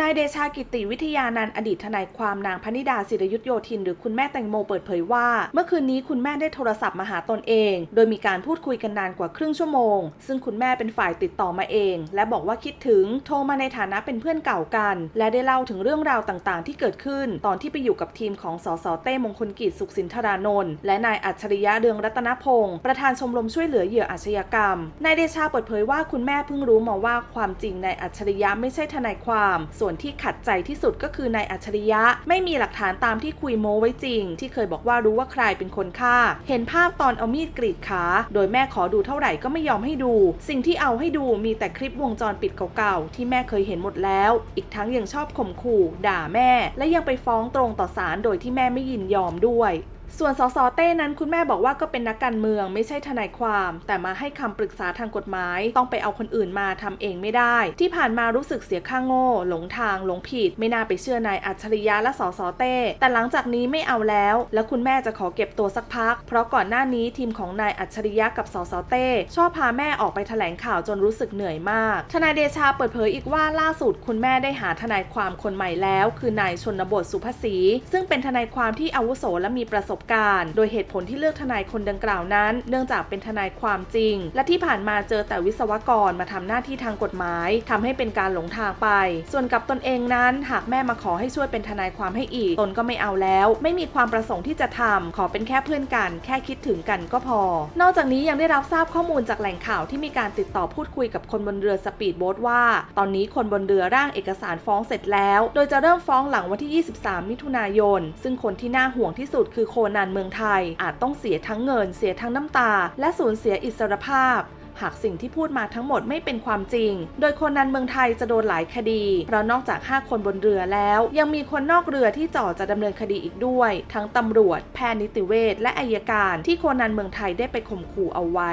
นายเดชากิติวิทยานันท์อดีตทนายความนางพนิดาศิรยุทธโยธินหรือคุณแม่แตงโมเปิดเผยว่า เมื่อคืนนี้คุณแม่ได้โทรศัพท์มาหาตนเอง โดยมีการพูดคุยกันนานกว่าครึ่งชั่วโมง ซึ่งคุณแม่เป็นฝ่ายติดต่อมาเอง และบอกว่าคิดถึงโทรมาในฐานะเป็นเพื่อนเก่ากัน และได้เล่าถึงเรื่องราวต่างๆ ที่เกิดขึ้น ตอนที่ไปอยู่กับทีมของสสเต้มงคลกิจสุขสินธารานนท์และนายอัจฉริยะเรืองรัตนพงศ์ประธานชมรมช่วยเหลือเหยื่ออาชญากรรมนายเดชาเปิดเผยว่าคุณแม่เพิ่งรู้มาว่าความจริงนายอัจฉริยะไม่ใช่ทนายความส่วนที่ขัดใจที่สุดก็คือนายอัจฉริยะ ไม่มีหลักฐานตามที่คุยโม้ไว้จริง ที่เคยบอกว่ารู้ว่าใครเป็นคนฆ่า เห็นภาพตอนเอามีดกรีดขาโดยแม่ขอดูเท่าไหร่ก็ไม่ยอมให้ดู สิ่งที่เอาให้ดูมีแต่คลิปวงจรปิดเก่าๆที่แม่เคยเห็นหมดแล้ว อีกทั้งยังชอบข่มขู่ ด่าแม่ และยังไปฟ้องตรงต่อศาลโดยที่แม่ไม่ยินยอมด้วย ส่วนสสเต้นั้นคุณแม่บอกว่าก็เป็นนักการเมืองไม่ใช่ทนายความ แต่มาให้คำปรึกษาทางกฎหมาย ต้องไปเอาคนอื่นมาทำเองไม่ได้ ที่ผ่านมารู้สึกเสียค่างโง่ หลงทางหลงผิด ไม่น่าไปเชื่อนายอัจฉริยะและสสเต้ แต่หลังจากนี้ไม่เอาแล้ว แล้วคุณแม่จะขอเก็บตัวสักพัก เพราะก่อนหน้านี้ทีมของนายอัจฉริยะกับสสเต้ชอบพาแม่ออกไปแถลงข่าวจนรู้สึกเหนื่อยมาก ทนายเดชาเปิดเผยอีกว่าล่าสุดคุณแม่ได้หาทนายความคนใหม่แล้ว คือนายชนบทสุภศรีซึ่งเป็นทนายความที่อาวุโสและมีประสบการณ์ โดยเหตุผลที่เลือกทนายคนดังกล่าวนั้น เนื่องจากเป็นทนายความจริง และที่ผ่านมาเจอแต่วิศวกรมาทำหน้าที่ทางกฎหมายทำให้เป็นการหลงทางไป ส่วนกับตนเองนั้น หากแม่มาขอให้ช่วยเป็นทนายความให้อีก ตนก็ไม่เอาแล้ว ไม่มีความประสงค์ที่จะทำขอเป็นแค่เพื่อนกัน แค่คิดถึงกันก็พอ นอกจากนี้ยังได้รับทราบข้อมูลจากแหล่งข่าวที่มีการติดต่อพูดคุยกับคนบนเรือสปีดโบ๊ทว่า ตอนนี้คนบนเรือร่างเอกสารฟ้องเสร็จแล้ว โดยจะเริ่มฟ้องหลังวันที่ 23 มิถุนายน ซึ่งคนที่น่าห่วงที่สุดคือคนนเมืองไทย อาจต้องเสียทั้งเงิน เสียทั้งน้ำตา และสูญเสียอิสรภาพหากสิ่งที่พูดมาทั้งหมดไม่เป็นความจริง โดยคนนันเมืองไทยจะโดนหลายคดี เพราะนอกจาก 5 คนบนเรือแล้ว ยังมีคนนอกเรือที่จ่อจะดำเนินคดีอีกด้วย ทั้งตำรวจ แพทย์นิติเวชและอายการที่คนนันเมืองไทยได้ไปข่มขู่เอาไว้